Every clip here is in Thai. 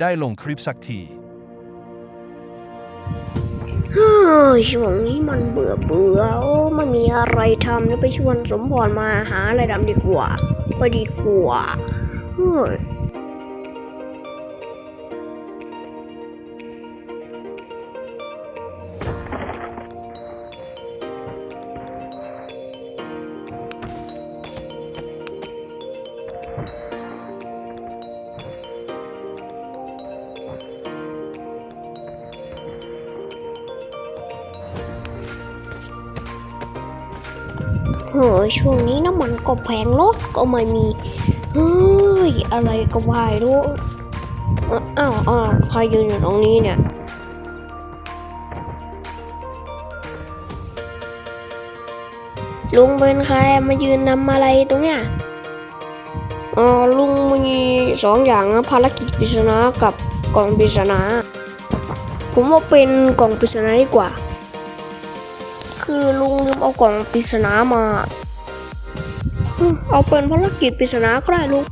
ได้ลงคลิปสักทีช่วงนี้มันเบื่อเบื่อโอ้ไม่มีอะไรทำแล้วไปชวนสมพรมาหาอะไรทำดีกว่า ไปดีกว่าเฮ้ย เฮ้ยช่วงนี้น้ำมันก็แพงรถก็ไม่มี เฮ้ย อะไรก็ไม่รู้อ้าอ้าวอ้าวใครยืนอยู่ตรงนี้เนี่ยลุงเป็นใครมายืนนำอะไรตรงเนี้ยอ๋อลุงมีสองอย่างนะภารกิจปริศนากับกล่องปริศนา ผมว่าเป็นกล่องปริศนาดีกว่า เอากล่องปริศนามา เอาเป็นภารกิจปริศนาก็ได้ลุง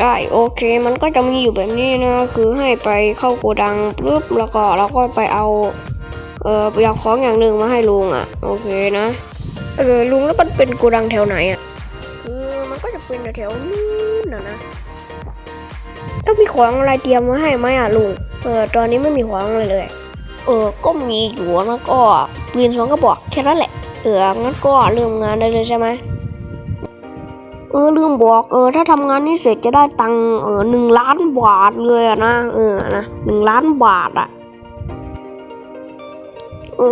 ได้โอเคมันก็จะมีอยู่แบบนี้นะ คือให้ไปเข้าโกดังปุ๊บแล้วก็เราก็ไปเอาเออไปเอาของอย่างหนึ่งมาให้ลุงอะ โอเคนะเออลุงแล้วมันเป็นโกดังแถวไหนอะคือมันก็จะเป็นแถวนู้นนะนะแล้วมีของอะไรเตรียมไว้ให้ไหมอะลุงเออตอนนี้ไม่มีของอะไรเลย เออก็มีอยู่นะก็ปืนสองกระบอกแค่นั้นแหละ เอองั้นก็เริ่มงานได้เลยใช่ไหมเออลืมบอกเออถ้าทำงานนี้เสร็จจะได้ตังค์เออหนึ่งล้านบาทเลยอะนะเออนะหนึ่งล้านบาทอะเอ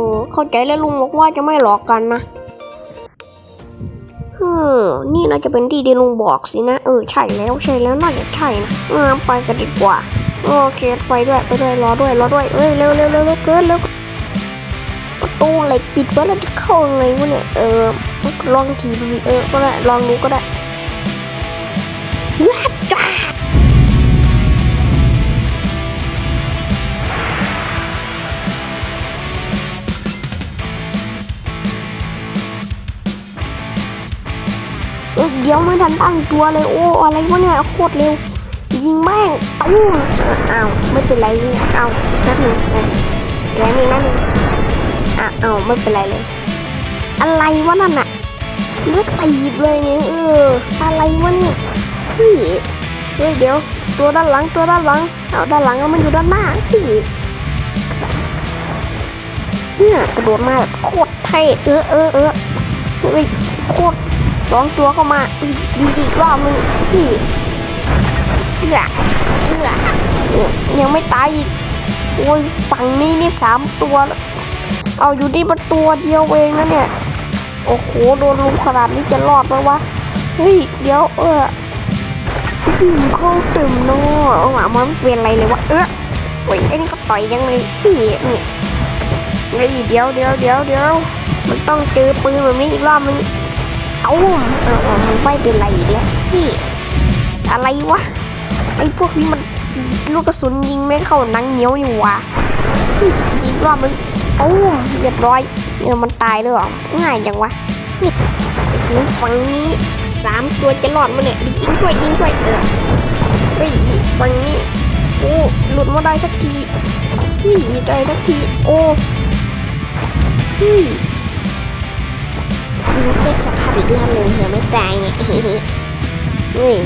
อเข้าใจแล้วลุงบอกว่าจะไม่หลอกกันนะเออนี่น่าจะเป็นที่ที่ลุงบอกสินะเออใช่แล้วใช่แล้วน่าจะใช่นะเออไปกันดีกว่าโอเคไปด้วยไปด้วยรอด้วยรอด้วยเอ้ยเร็วเร็วเร็วเร็วเกินเร็ว ตูเหล็กปิดไว้แล้วจะเข้ายังไงวะเนี่ยเออลองขี่ดูดิเออก็ได้ลองดูก็ได้ว้าจ้าเออเดี๋ยวไม่ทันตั้งตัวเลยโอ้อะไรวะเนี่ยโคตรเร็ว ยิงแม่งตุ้เอ้าวไม่เป็นไรอ้าวอีกนัดหนึ่งแถมอีกนัดหนึ่ง อ้าวไม่เป็นไรเลย อะไรวะนั่นน่ะเลือดตีบเลยเนี่ยเอออะไรวะเนี่ยเฮ้ยเฮ้ยเดี๋ยว ตัวด้านหลังตัวด้านหลังเอาด้านหลังมันอยู่ด้านหน้าเฮ้ยเนี่ยกระโดดมาแบบโคตรเท่เออเออเออเฮ้ยโคตรสองตัวเข้ามายิงอีกรอบนึงเฮ้ยเอื้อเอื้อเออยังไม่ตายอีกโอ้ยฝั่งนี้นี่สามตัวแล้ว เอาอยู่ที่ประตูเดียวเองนะเนี่ย โอ้โห โดนลุมขนาดนี้จะรอดไหมวะ เฮ้ย เดี๋ยวเออยิงเข้าเต็มเนาะเอาหมามันเป็นอะไรเลยวะ เออโอ้ยไอ้นี่ก็ต่อยยังเลยเฮ้ยนี่เฮ้ยเดี๋ยวเดี๋ยวเดี๋ยวเดี๋ยวมันต้องเจอปืนแบบนี้อีกรอบนึงเอาเออเอมันไม่เป็นอะไรอีกแล้วเฮ้ยอะไรวะ ไอ้พวกนี้มันลูกกระสุนยิงไม่เข้าหนังเหนียวนี่วะเฮ้ยยิงรอบนึง เอาเรียบร้อยเนี่ยมันตายเลยเหรอ ง่ายจังวะนี่ฝั่งนี้สามตัวจะรอดมาเนี่ยยิงช่วยยิงช่วยเออเฮ้ยฝั่งนี้โอ้หลุดมาได้สักทีเฮ้ยได้สักทีโอ้เฮ้ยยิงเช็คสภาพอีกรอบหนึ่งเผื่อไม่ตายเนี่ยเฮ้ย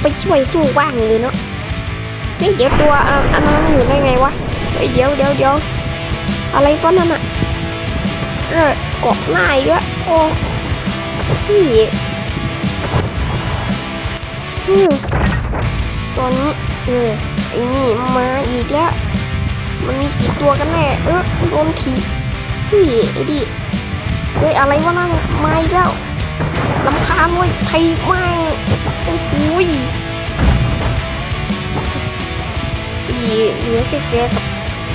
ไปช่วยสู้บ้างเลยเนาะเฮ้ยเดี๋ยวตัวอันอันนั้นอยู่ได้ไงวะเฮ้ยเดี๋ยวเดี๋ยวเดี๋ยว อะไรฟ้นนั่นอะเออเกาะหน้าอีกแล้วโอ้พี่เออตอนนี้เออไอ้นี่มาอีกแล้ว มันมีกี่ตัวกันแน่เออโดนถีบพี่ไอ้ดิเฮ้ยอะไรวะนั่นมาอีกแล้วลำคาญเว้ยถีบม่งโอ้โหยอีเหลือแค่เจ๊กับ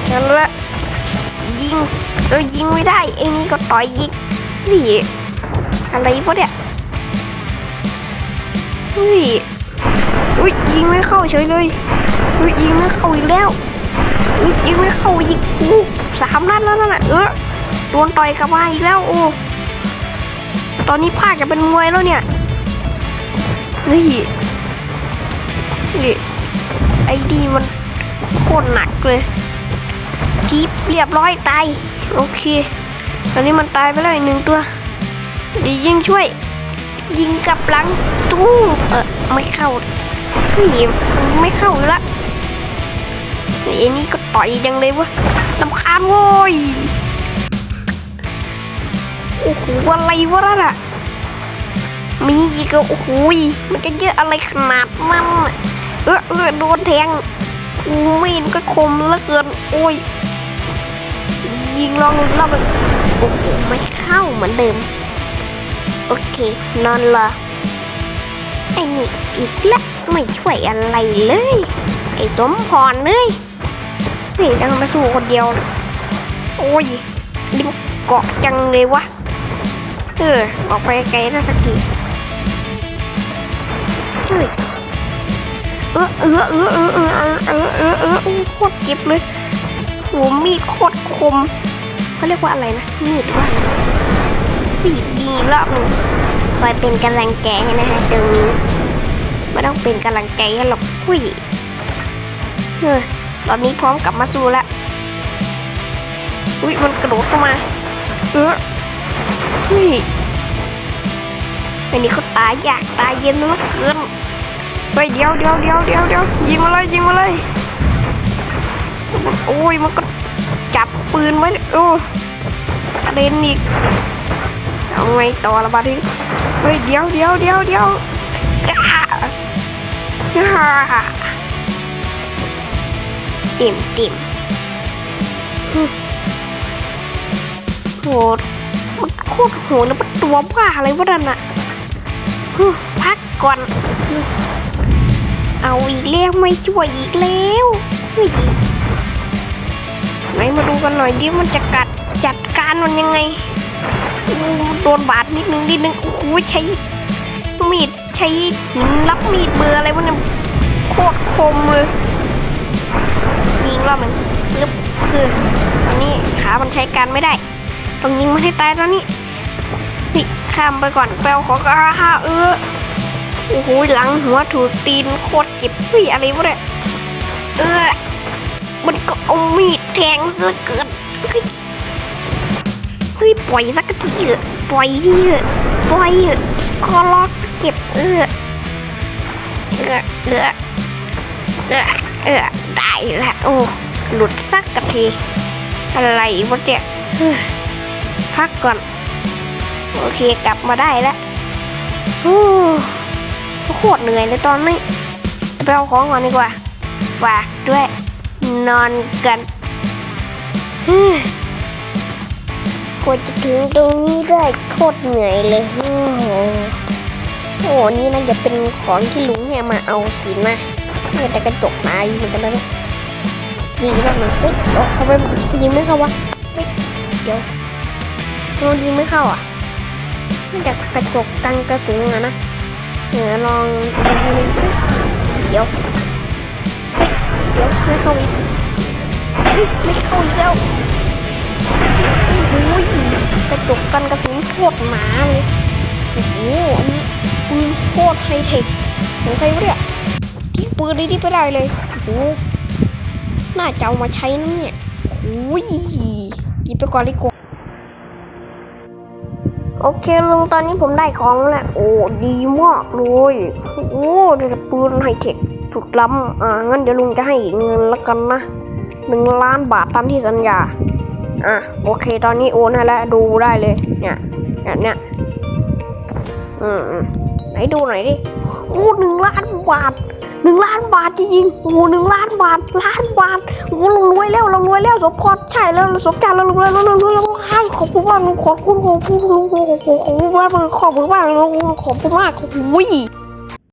ฉันละ ยิงเออยิงไม่ได้ไอ้นี่ก็ต่อยยิงเฮ้ยอะไรวะเนี่ยเฮ้ยอุ้ยยิงไม่เข้าเฉยเลยอุ้ยยิงไม่เข้าอีกแล้วอุ้ยยิงไม่เข้ายิงกูสามนัดแล้วนั่นน่ะเออโดนต่อยกลับมาอีกแล้วโอ้ตอนนี้ภาคจะเป็นมวยแล้วเนี่ยเฮ้ยนี่ไอ้ดีมันโคตรหนักเลย กีบเรียบร้อยตาย โอเค ตอนนี้มันตายไปแล้วอีกหนึ่งตัวดียิงช่วย ยิงกลับหลังตู้เออไม่เข้าเฮ้ยไม่เข้าอยู่ละไอ้นี่ก็ต่อยจังเลยวะลำคาญโว้ยโอ้โหอะไรวะน่ะมีอีกโอ้โหยมันจะเยอะอะไรขนาดนั้นเออเออโดนแทงอูมีดก็คมเหลือเกิน โอ้ย ยิงลองรอบโอ้โหไม่เข้าเหมือนเดิม โอเค นอนรอไอ้นี่อีกละไม่ช่วยอะไรเลย ไอ้สมพรเลยเฮ้ยจะมาสู้คนเดียว โอ้ยริมเกาะจังเลยวะเออออกไปไกลสักทีเฮ้ยเออเออเออเออเออเออเออเออโอ้โคตรเจ็บเลยโอ้มีดโคตรคม เขาเรียกว่าอะไรนะ มีดว่าอะไรผู้หญิงยิงอีรอบหนึ่งคอยเป็นกำลังใจให้นะฮะตรงนี้ไม่ต้องเป็นกำลังใจให้หรอกผู้หญิเออตอนนี้พร้อมกลับมาสู้แล้วอุ้ยมันกระโดดเข้ามา เออเฮ้ยอันนี้เขาตายยากตายเย็นเหลือเกินเฮ้ยเดี๋ยวเดี๋ยวเดี๋ยวเดี๋ยวเดี๋ยวยิงมาเลยยิงมาเลยโอ้ยมันก็ จับปืนไว้ โอ้กระเด็นอีก เอาไงต่อละบาดทีนี้เฮ้ยเดี๋ยวเดี๋ยวเดี๋ยวเดี๋ยวกาติ่มติ่มโหดมันโคตรโหดแล้วมันตัวบ้าอะไรวะนั่นอะพักก่อน เอาอีกแล้วไม่ช่วยอีกแล้วเฮ้ย ไหนมาดูกันหน่อยดิมันจะกัดจัดการมันยังไงโดนบาดนิดนึงนิดนึงโอ้โหใช้มีดใช้หินรับมีดเบอร์อะไรวะเนี่ยโคตรคมเลยยิงรอบหนึ่งปึ๊บเอออันนี้ขามันใช้การไม่ได้ต้องยิงมันให้ตายตอนนี้เฮ้ยข้ามไปก่อนแปลของก็ฮ่าเออโอ้โหหลังหัวถูกตีนโคตรเจ็บเฮ้ยอะไรวะเนี่ยเออมันก็เอามีด แทงซะเกินเฮ้ยเฮ้ยปล่อยสักทีเถอะปล่อยทีเถอะปล่อยเถอะคอล็อกเจ็บเออเออเออเออเออได้ล้วโอ้หลุดสักกะที อะไรวะเนี่ยพักก่อน โอเคกลับมาได้แล้วโอ้โคตรเหนื่อยเลยตอนนี้ไปเอาของก่อนดีกว่า ฝากด้วยนอนกัน กว่าจะถึงตรงนี้ได้โคตรเหนื่อยเลยโอ้โหโอ้โหนี่น่าจะเป็นของที่ลุงแฮมาเอาสินะเนี่ยแต่กระจกตาดีเหมือนกันนะเนี่ยยิงรอบนึงเฮ้ยเดี๋ยวทำไมยิงไม่เข้าวะเฮ้ยเดี๋ยวเรายิงไม่เข้าอะมันจะกระจกกันกระสุนอะนะเดี๋ยลองอีกทีนึงเฮ้ยเดี๋ยวเฮ้ยเดี๋ยวไม่เข้าอีก ไม่เข้าอีกแล้วโอ้โหกระจกกันกระสุนโคตรหนาเลยโอ้โหอันนี้ปืนโคตรไฮเทคของใครวะเนี่ยที่ปืนนี้ที่ไปได้เลยโอ้โหน่าจะเอามาใช้นะเนี่ยโอ้ยหยิบไปก่อนดีกว่าโอเคลุงตอนนี้ผมได้ของแล้วโอ้ดีมากเลยโอ้แต่ปืนไฮเทคสุดล้ำอ่างั้นเดี๋ยวลุงจะให้เงินละกันนะ หนึ่งล้านบาทตามที่สัญญา อะโอเค ตอนนี้โอนให้แล้วดูได้เลย เนี่ย เนี่ยเนี่ยอืมอืมไหนดูหน่อยดิโอ้หนึ่งล้านบาทหนึ่งล้านบาทจริงๆโอ้หนึ่งล้านบาท ล้านบาท โอ้เรารวยแล้ว เรารวยแล้ว สมพรใช่แล้วสมใจเรารวยแล้วเรารวยแล้วขอบคุณมากลุงขอบคุณขอบคุณลุงขอบคุณขอบคุณมากขอบคุณมากลุงขอบคุณมากโอ้ย